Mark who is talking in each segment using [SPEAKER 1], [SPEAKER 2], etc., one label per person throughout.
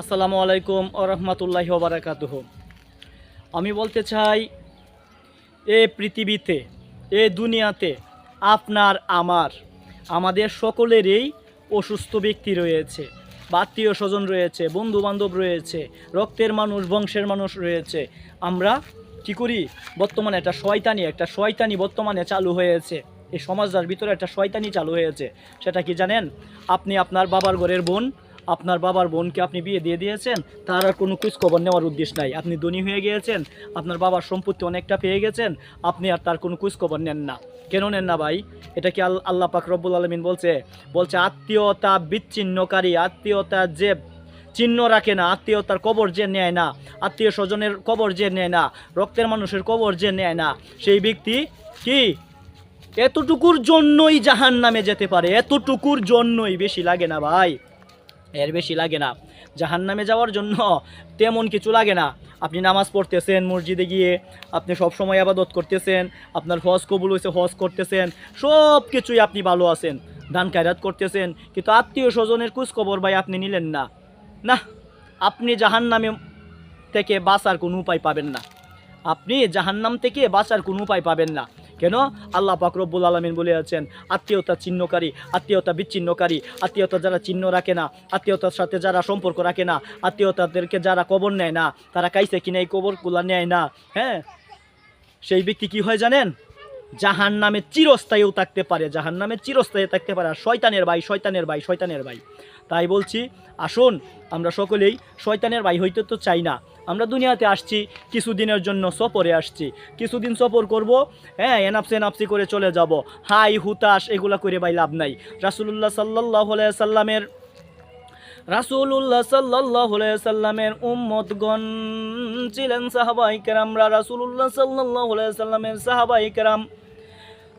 [SPEAKER 1] আসসালামু আলাইকুম ও রহমতুল্লাহি ওবরাকাতুহ আমি বলতে চাই, এ পৃথিবীতে, এ দুনিয়াতে আপনার, আমার, আমাদের সকলেরই অসুস্থ ব্যক্তি রয়েছে, আত্মীয় স্বজন রয়েছে বন্ধু বান্ধব রয়েছে, রক্তের মানুষ, বংশের মানুষ রয়েছে। আমরা কি করি? বর্তমানে একটা শয়তানি একটা শয়তানি বর্তমানে চালু হয়েছে। এই সমাজটার ভিতরে একটা শয়তানি চালু হয়েছে। সেটা কি জানেন? আপনি আপনার বাবার ঘরের বোন আপনার বাবার বোনকে আপনি বিয়ে দিয়ে দিয়েছেন, তার আর কোনো খোঁজখবর নেওয়ার উদ্দেশ্য নাই। আপনি ধনী হয়ে গিয়েছেন, আপনার বাবার সম্পত্তি অনেকটা পেয়ে গেছেন, আপনি আর তার কোনো খোঁজখবর নেন না। কেন নেন না ভাই? এটা কি আল- আল্লাহ পাক রব্বুল আলমিন বলছে? বলছে, আত্মীয়তা বিচ্ছিন্নকারী, আত্মীয়তা যে চিহ্ন রাখে না, আত্মীয়তার কবর যে নেয় না, আত্মীয় স্বজনের কবর যে নেয় না, রক্তের মানুষের কবর যে নেয় না, সেই ব্যক্তি কি? এতটুকুর জন্যই জাহান নামে যেতে পারে, এতটুকুর জন্যই বেশি লাগে না ভাই। এর বেশি লাগে না। জাহান নামে যাওয়ার জন্য তেমন কিছু লাগে না। আপনি নামাজ পড়তেছেন, মসজিদে গিয়ে আপনি সব সময় আবাদত করতেছেন, আপনার হজ কবুল হয়েছে, হজ করতেছেন, সব কিছুই আপনি ভালো আছেন। দান কায়রাত করতেছেন, কিন্তু আত্মীয় স্বজনের খোঁজখবর ভাই আপনি নিলেন না। না, আপনি জাহান নামে থেকে বাঁচার কোনো উপায় পাবেন না। আপনি জাহান্নাম থেকে বাঁচার কোনো উপায় পাবেন না। কেন? আল্লাহ পাক রব্বুল আলমিন বলে আছেন আত্মীয়তা চিহ্নকারী আত্মীয়তা বিচ্ছিন্নকারী, আত্মীয়তা যারা চিহ্ন রাখে না, আত্মীয়তার সাথে যারা সম্পর্ক রাখে না, আত্মীয়তাদেরকে যারা কবর নেয় না, তারা কাইছে কিনে এই কবরগুলা নেয় না হ্যাঁ? সেই ব্যক্তি কি হয় জানেন? জাহান নামে চিরস্থায়ীও থাকতে পারে জাহান নামে চিরস্থায়ী থাকতে পারে, আর শয়তানের ভাই শয়তানের ভাই শয়তানের ভাই। তাই বলছি, আসুন, আমরা সকলেই শয়তানের ভাই হইতে তো চাই না আমরা দুনিয়াতে আসছি, কিছুদিনের জন্য সফরে আসছি। কিছুদিন সফর করব হ্যাঁ এনাপসি এনাপসি করে চলে যাব। হাই, হুতাশ, এগুলা করে ভাই লাভ নাই। রাসুলুল্লাহ সাল্লাহ সাল্লামের, রাসুলুল্লাহ সাল্লাহ সাল্লামের উম্মতগণ ছিলেন সাহাবাই কেরামরা। রাসুলুল্লাহ সাল্লাহ সাল্লামের সাহাবাই কেরাম,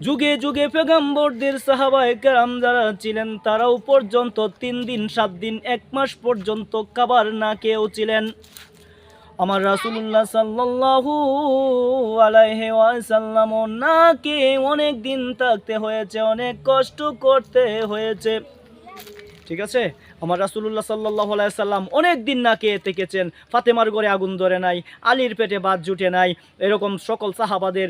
[SPEAKER 1] যুগে যুগে পেগাম্বরদের সাহাবাই কেরাম যারা ছিলেন, তারাও পর্যন্ত তিন দিন, সাত দিন, এক মাস পর্যন্ত কাবার না কেউ ছিলেন। আমার রাসুলুল্লাহ সাল্লাল্লাহু আলাইহি ওয়াসাল্লাম নাকে অনেক দিন থাকতে হয়েছে, অনেক কষ্ট করতে হয়েছে। ঠিক আছে? আমার রাসুলুল্লাহ সাল্লাহ সাল্লাম অনেক দিন না কে থেকেছেন, ফাতেমার ঘরে আগুন ধরে নাই, আলীর পেটে বাদ জুটে নাই, এরকম সকল সাহাবাদের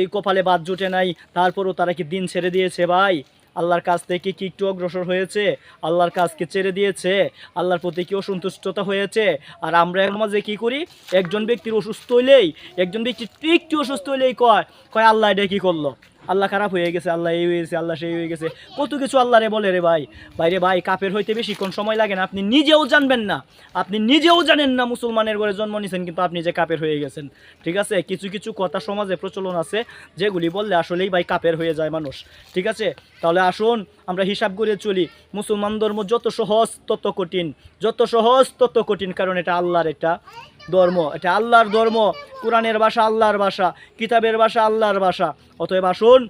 [SPEAKER 1] এই কপালে বাদ জুটে নাই, তারপরও তারা কি দিন ছেড়ে দিয়েছে ভাই? আল্লাহর কাছ থেকে কি একটু অগ্রসর হয়েছে? আল্লাহর কাজকে ছেড়ে দিয়েছে। আল্লাহর প্রতি কি অসন্তুষ্টতা হয়েছে? আর আমরা এখন মাঝে কী করি? একজন ব্যক্তির অসুস্থ হইলেই, একজন ব্যক্তি একটু অসুস্থ হইলেই কয় কয়, আল্লাহ এটা কী করল? আল্লাহ খারাপ হয়ে গেছে, আল্লাহ এই হয়ে গেছে, আল্লাহ সেই হয়ে গেছে। কত কিছু আল্লাহ রে বলে রে ভাই। বাইরে ভাই কাপের হইতে বেশিক্ষণ সময় লাগে না, আপনি নিজেও জানবেন না। আপনি নিজেও জানেন না মুসলমানের ঘরে জন্ম নিয়েছেন কিন্তু আপনি যে কাপের হয়ে গেছেন। ঠিক আছে? কিছু কিছু কথা সমাজে প্রচলন আছে, যেগুলি বললে আসলেই ভাই কাপের হয়ে যায় মানুষ। ঠিক আছে? তাহলে আসুন, আমরা হিসাব করে চলি। মুসলমান ধর্ম যত সহজ তত কঠিন। যত সহজ তত কঠিন, কারণ এটা আল্লাহর একটা ধর্ম। এটা আল্লাহর ধর্ম। কোরআনের ভাষা আল্লাহর ভাষা কিতাবের ভাষা আল্লাহর ভাষা। অতএব আসুন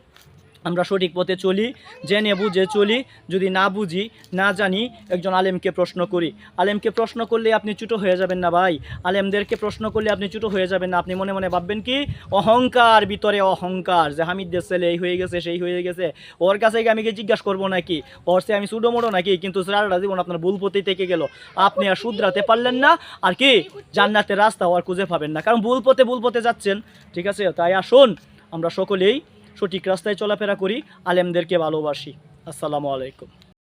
[SPEAKER 1] আমরা সঠিক পথে চলি, জেনে বুঝে চলি, যদি না বুঝি, না জানি, একজন আলেমকে প্রশ্ন করি। আলেমকে প্রশ্ন করলে আপনি চুটো হয়ে যাবেন না ভাই। আলেমদেরকে প্রশ্ন করলে আপনি চুটো হয়ে যাবেন না। আপনি মনে মনে ভাববেন কি, অহংকার ভিতরে অহংকার, যে হামিদদের ছেলে এই হয়ে গেছে, সেই হয়ে গেছে। ওর কাছে আমি কি জিজ্ঞাসা করব নাকি? ওর সে আমি সুডো মোড়ো নাকি? কিন্তু সারাটা জীবন আপনার ভুল পথেই থেকে গেল। আপনি আর শুধরাতে পারলেন না, আর কি, জান্নাতের রাস্তা আর খুঁজে পাবেন না। কারণ ভুল পথে ভুল পথে যাচ্ছেন, ঠিক আছে? তাই আসুন, আমরা সকলেই সঠিক রাস্তায় চলাফেরা করি আলেমদেরকে ভালোবাসি। আসসালামু আলাইকুম।